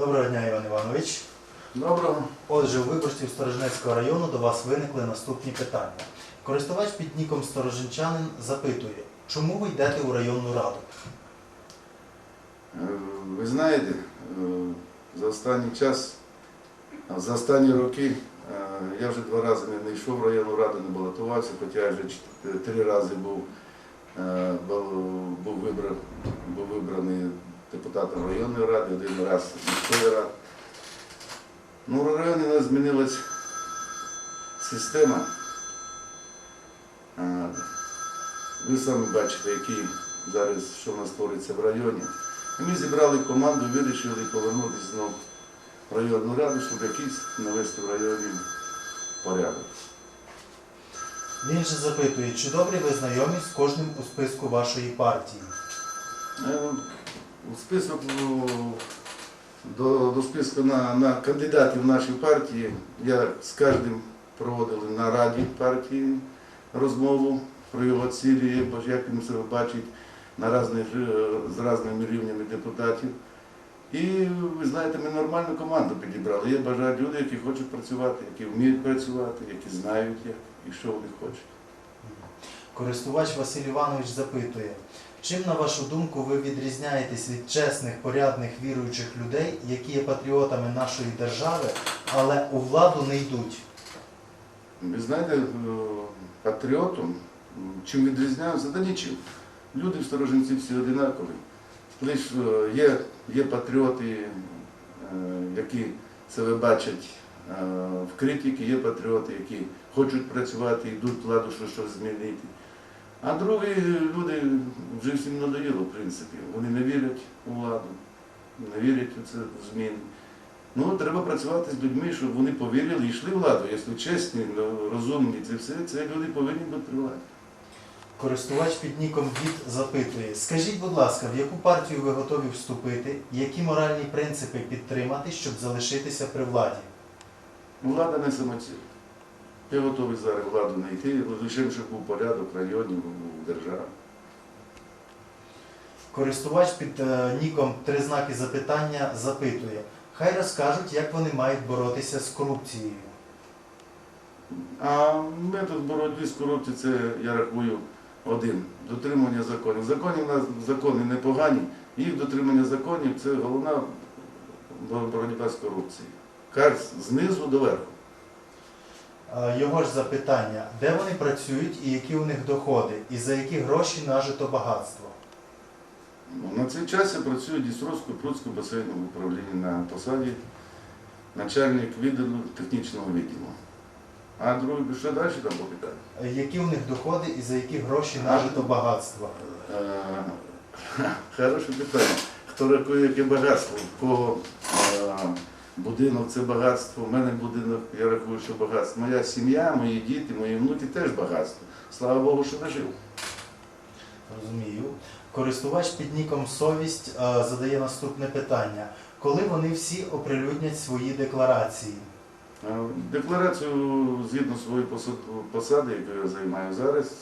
Доброго дня, Іван Іванович. Доброго. Отже, у виборців Сторожинецького району до вас виникли наступні питання. Користувач під ніком Сторожинчанин запитує, чому ви йдете у районну раду? Е, Ви знаєте, е, за останній час, за останні роки е, я вже два рази не йшов в районну раду, не балотувався, хоча я вже три рази був, був, вибран, був вибраний депутатом районної ради, один раз міської ради. Ну, в районі у нас змінилась система. Ви самі бачите, який зараз, що в нас твориться в районі. І ми зібрали команду, вирішили повернутися знову в районну раду, щоб якийсь навести в районі порядок. Він же запитує, чи добре ви знайомі з кожним у списку вашої партії? Е, У список ну, до, до списку на, на кандидатів нашої партії я з кожним проводили на раді партії розмову про його цілі, як він себе бачить на різних, е, з різними рівнями депутатів. І ви знаєте, ми нормальну команду підібрали. Є бажають люди, які хочуть працювати, які вміють працювати, які знають як і що вони хочуть. Користувач Василь Іванович запитує, чим, на вашу думку, ви відрізняєтесь від чесних, порядних, віруючих людей, які є патріотами нашої держави, але у владу не йдуть? Ви знаєте, е, патріотом, чим відрізняємося, та нічим. Люди в Сторожинці всі одинакові. Лише е, є, є патріоти, е, які себе бачать в критиці, є патріоти, які хочуть працювати, йдуть владу, що щось змінити. А другі люди вже всім надоїло, в принципі. Вони не вірять у владу, не вірять у це в зміни. Ну, треба працювати з людьми, щоб вони повірили і йшли владу. Якщо чесні, ну, розумні, це все, це люди повинні бути при владі. Користувач під ніком Дід запитує, скажіть, будь ласка, в яку партію ви готові вступити, які моральні принципи підтримати, щоб залишитися при владі? Влада не самоціль. Я готовий зараз владу не йти, лише щоб був порядок в районі, в державі. Користувач під е, ніком три знаки запитання запитує, хай розкажуть, як вони мають боротися з корупцією. А метод боротьби з корупцією це я рахую один дотримання законів. Закони в нас закони непогані, їх дотримання законів це головна боротьба з корупцією. Кар знизу до верху. Його ж запитання, де вони працюють і які у них доходи, і за які гроші нажито багатство? Ну, На цей час я працюю в Дністровському Прудському басейному управлінні на посаді начальник відділу технічного відділу. А друге, що далі там по питанню? Е, Які у них доходи і за які гроші нажито багатство? Е, Хороше питання. Хто рахує яке багатство? В кого е, будинок це багатство, в мене будинок, я рахую, що багатство. Моя сім'я, мої діти, мої внуки теж багатство. Слава Богу, що дожив. Розумію. Користувач під ніком Совість е, задає наступне питання. Коли вони всі оприлюднять свої декларації? Е, Декларацію згідно своєї посади, яку я займаю зараз,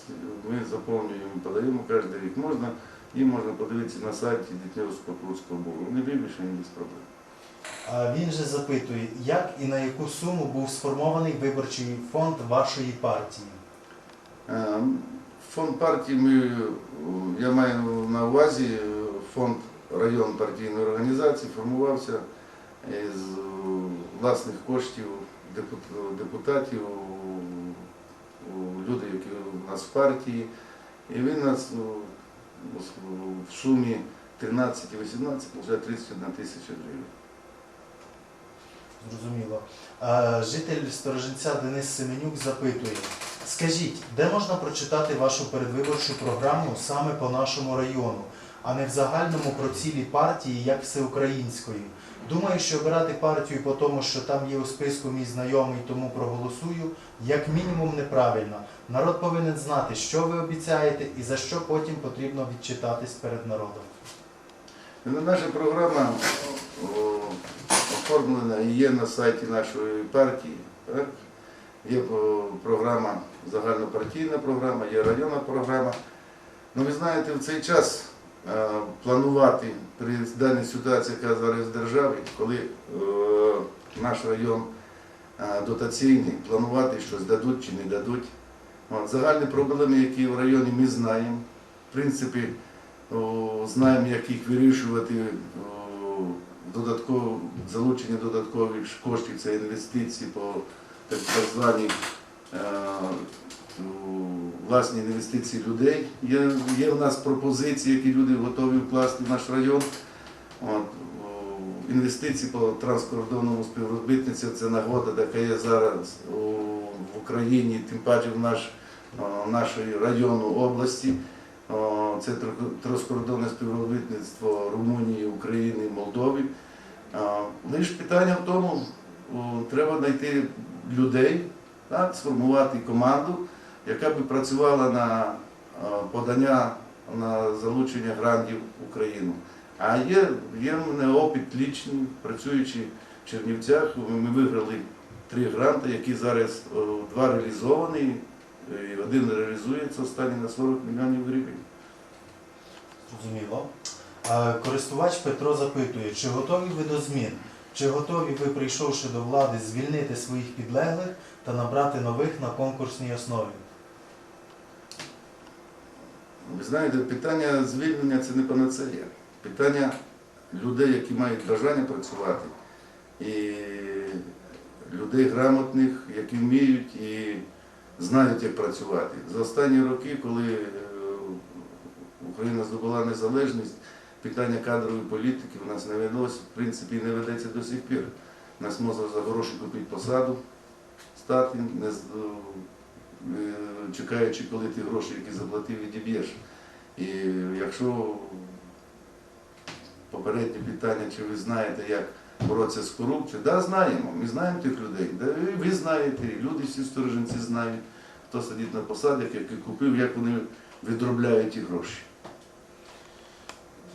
ми заповнюємо, подаємо кожен рік. Можна, і можна подивитися на сайті Дітнівського Прудського бугу. Не більше, ні без проблем. Він же запитує, як і на яку суму був сформований виборчий фонд вашої партії? Е, Фонд партії ми, е, я маю на увазі е, фонд район партійної організації формувався з власних коштів депутатів, люди, які у нас в партії. І він нас в сумі 13-18 вже 31 тисяча гривень. Зрозуміло. Житель Сторожинця Денис Семенюк запитує, скажіть, де можна прочитати вашу передвиборчу програму саме по нашому району, а не в загальному про цілі партії, як всеукраїнської? Думаю, що обирати партію по тому, що там є у списку мій знайомий, тому проголосую, як мінімум неправильно. Народ повинен знати, що ви обіцяєте і за що потім потрібно відчитатись перед народом. Ну, Наша програма оформлена і є на сайті нашої партії. Так? Є програма, загальнопартійна програма, є районна програма. Ну, ви знаєте, в цей час е, планувати при даній ситуації, яка зараз в державі, коли е, наш район е, дотаційний, планувати щось дадуть чи не дадуть. Загальні проблеми, які в районі ми знаємо. В принципі, знаємо, як їх вирішувати. Додатково залучення додаткових коштів, це інвестиції по так, званій е, власні інвестиції людей. Є, є в нас пропозиції, які люди готові вкласти в наш район. От, інвестиції по транскордонному співробітництву це нагода, яка є зараз у, в Україні, тим паче в наш, нашої району області. Це тр- транскордонне співробітництво Румунії, України, Молдови. Лише питання в тому, треба знайти людей, так, сформувати команду, яка би працювала на подання на залучення грантів в Україну. А є, є в мене опит лічний, працюючи в Чернівцях, ми виграли три гранти, які зараз два реалізовані, і один реалізується останній на 40 мільйонів гривень. Зрозуміло. Е, Користувач Петро запитує, чи готові ви до змін? Чи готові ви, прийшовши до влади, звільнити своїх підлеглих та набрати нових на конкурсній основі? Ви знаєте, питання звільнення це не панацея. Питання людей, які мають бажання працювати, і людей грамотних, які вміють і знають, як працювати. За останні роки, коли е, Україна здобула незалежність, питання кадрової політики у нас не ведалося, в принципі, не ведеться до сих пір. Нас можна за гроші купити посаду, стати, не е, чекаючи, коли ти гроші, які заплатив, відіб'єш. І якщо попереднє питання, чи ви знаєте, як боротися з корупцією, да, знаємо. Ми знаємо тих людей. Да, ви знаєте, люди всі сторожинці знають, хто сидить на посадах, який купив, як вони відробляють ті гроші.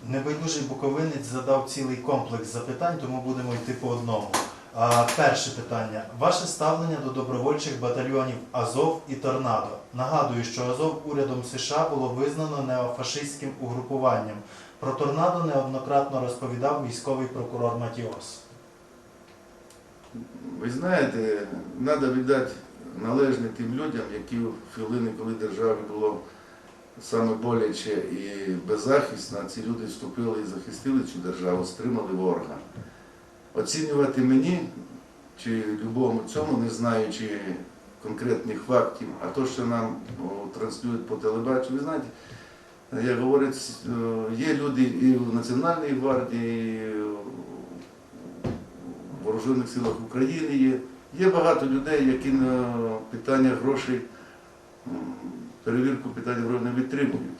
Небайдужий буковинець задав цілий комплекс запитань, тому будемо йти по одному. А, перше питання. Ваше ставлення до добровольчих батальйонів Азов і Торнадо. Нагадую, що Азов урядом США було визнано неофашистським угрупуванням. Про торнадо неоднократно розповідав військовий прокурор Матіос. Ви знаєте, треба віддати належне тим людям, які в хвилини, коли державі було саме боляче і беззахисно, ці люди вступили і захистили цю державу, стримали ворога. Оцінювати мені чи любому цьому, не знаючи конкретних фактів, а то, що нам транслюють по телебаченню, ви знаєте, як говорять, е, є люди і в Національній гвардії, і в Вооружених силах України є. Є багато людей, які на питання грошей, перевірку питання грошей не витримують.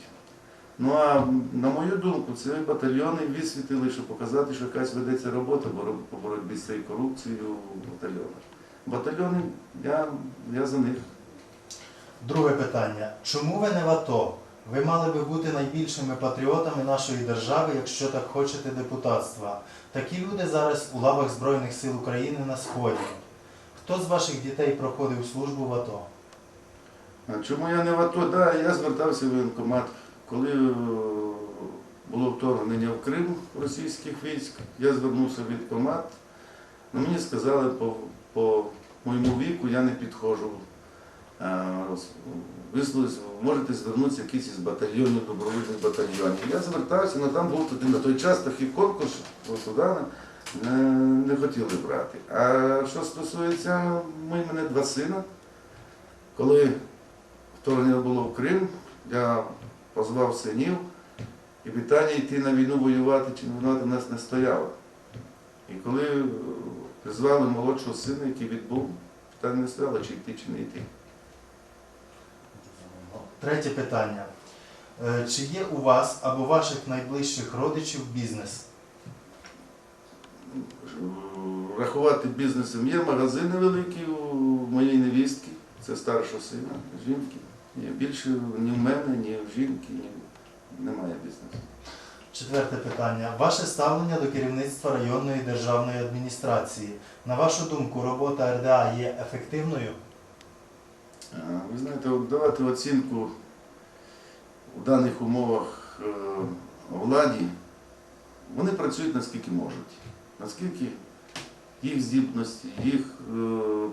Ну а на мою думку, це батальйони висвітили, щоб показати, що якась ведеться робота по боротьбі з цією корупцією в батальйонах. Батальйони, я, я за них. Друге питання. Чому ви не в АТО? Ви мали би бути найбільшими патріотами нашої держави, якщо так хочете депутатства. Такі люди зараз у лавах Збройних сил України на Сході. Хто з ваших дітей проходив службу в АТО? А чому я не в АТО? Да, я звертався в воєнкомат. Коли е, було вторгнення в Крим російських військ, я звернувся в воєнкомат. Ну, мені сказали, по, по моєму віку я не підходжу. Е, можете звернутися в якийсь із батальйонів, добровольних батальйонів. Я звертався, але там був тоді на той час такий конкурс, туди не, не хотіли брати. А що стосується ми, мене два сина, коли вторгнення було в Крим, я позвав синів, і питання йти на війну воювати чи не воювати у нас не стояло. І коли е, призвали молодшого сина, який відбув, питання не стояло, чи йти, чи не йти. Третє питання. Е, Чи є у вас або ваших найближчих родичів бізнес? Рахувати бізнесом є магазини великі у моєї невістки, це старшого сина, жінки. Ні, більше ні в мене, ні в жінки, ні немає бізнесу. Четверте питання. Ваше ставлення до керівництва районної державної адміністрації. На вашу думку, робота РДА є ефективною? Знаєте, давати оцінку в даних умовах е, владі, вони працюють наскільки можуть, наскільки їх здібності, їх е,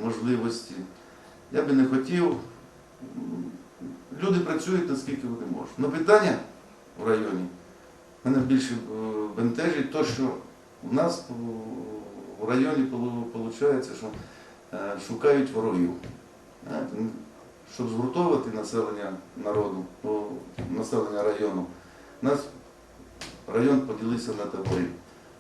можливості. Я би не хотів. Люди працюють наскільки вони можуть. Но питання в районі мене більше е, бентежить те, що у нас в районі виходить, що шукають ворогів. Щоб згуртовувати населення народу, населення району, нас район поділився на табори.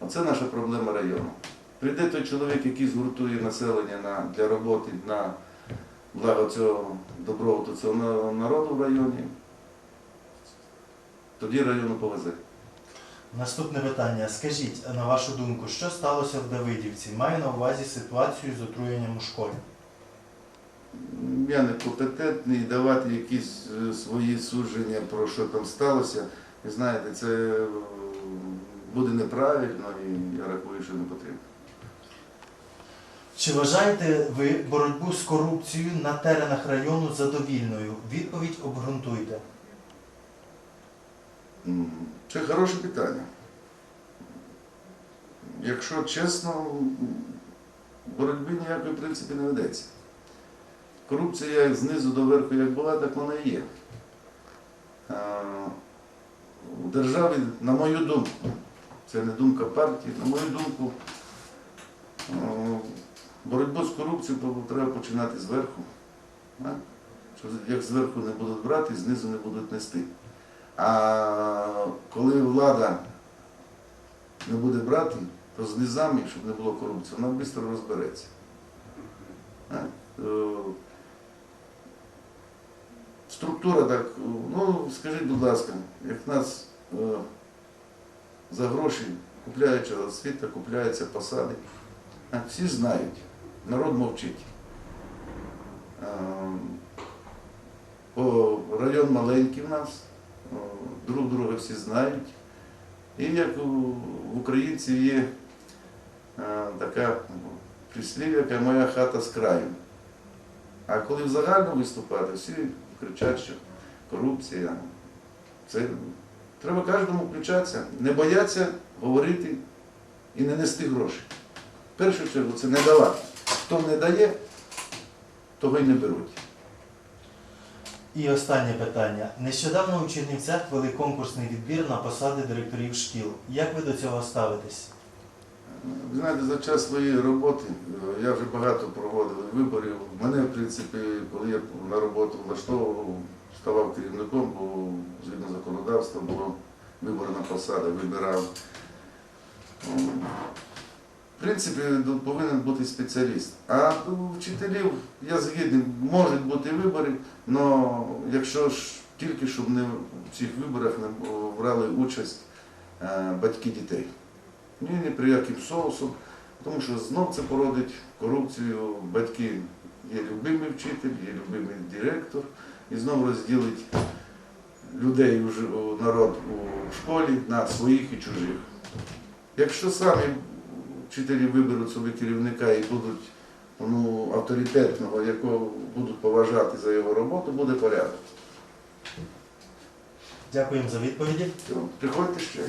Оце наша проблема району. Прийде той чоловік, який згуртує населення на, для роботи на благо цього добробуту цього народу в районі, тоді району повезе. Наступне питання. Скажіть, на вашу думку, що сталося в Давидівці? Маю на увазі ситуацію з отруєнням у школі. Я не компетентний давати якісь е, свої судження про що там сталося. Ви знаєте, це е, буде неправильно і я рахую, що не потрібно. Чи вважаєте ви боротьбу з корупцією на теренах району задовільною? Відповідь обґрунтуйте. Це хороше питання. Якщо чесно, боротьби ніякої в принципі не ведеться. Корупція як знизу до верху як була, так вона і є. А, В державі, на мою думку, це не думка партії, на мою думку, боротьбу з корупцією треба починати зверху. Як зверху не будуть брати, знизу не будуть нести. А коли влада не буде брати, то з низами, щоб не було корупції, вона швидко розбереться. Е, Структура так, ну скажіть, будь ласка, як нас е, за гроші купляючи освіта, купляються посади, а, всі знають, народ мовчить. Е, Бо район маленький в нас, о, друг друга всі знають. І як у в українців є е, така прислів'я, яка моя хата з краю. А коли в загальному виступати, всі кричать, що корупція. Це треба кожному включатися, не боятися говорити і не нести гроші. В першу чергу це не давати. Хто не дає, того й не беруть. І останнє питання. Нещодавно у Чернівцях вели конкурсний відбір на посади директорів шкіл. Як ви до цього ставитесь? Ви знаєте, за час своєї роботи е, я вже багато проводив виборів. Мене, в принципі, коли я на роботу влаштовував, ставав керівником, бо згідно законодавства було вибори на посади, вибирав. В принципі, повинен бути спеціаліст. А у вчителів я згідний, можуть бути вибори, але якщо ж тільки щоб не в цих виборах не брали участь е, батьки дітей. Ні, ні при яким соусом, тому що знов це породить корупцію. Батьки є любимий вчитель, є любимий директор, і знов розділить людей, народ у школі на своїх і чужих. Якщо самі вчителі виберуть собі керівника і будуть ну, авторитетного, якого будуть поважати за його роботу, буде порядок. Дякуємо за відповіді. Приходьте ще.